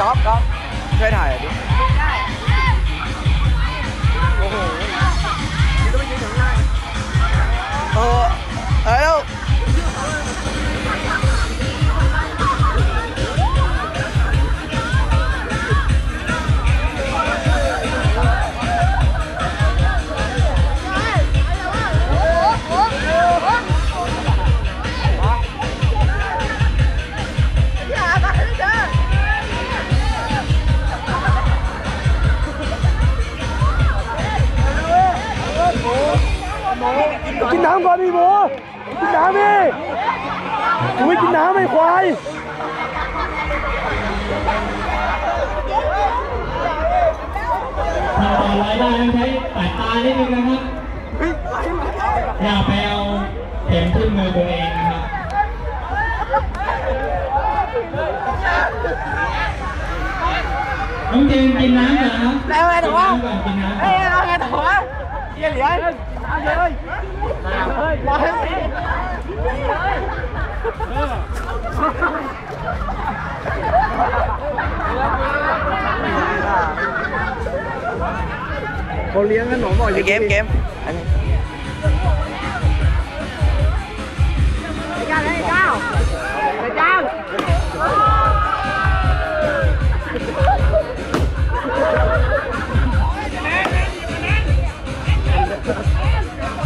ก๊อฟก๊อฟช่วยถ่ายหน่อยดิ โอ้โห นน้ำก่อนดิโมกินน้ำดิกูไม่กินน้ำไอ้ควายทำต่อรายได้ต้องใช้สายตานิดนึงนะครับอย่าไปเอาเข็มขึ้นมือตัวเองนะครับน้องเจนกินน้ำก่อนนะครับแล้วไงต่อวะกินน้ำ cái gì ấy anh gì ơi bỏ hết có liếng nó nổ mọi gì? kém. Anh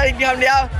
ơi, nhìn không đi không?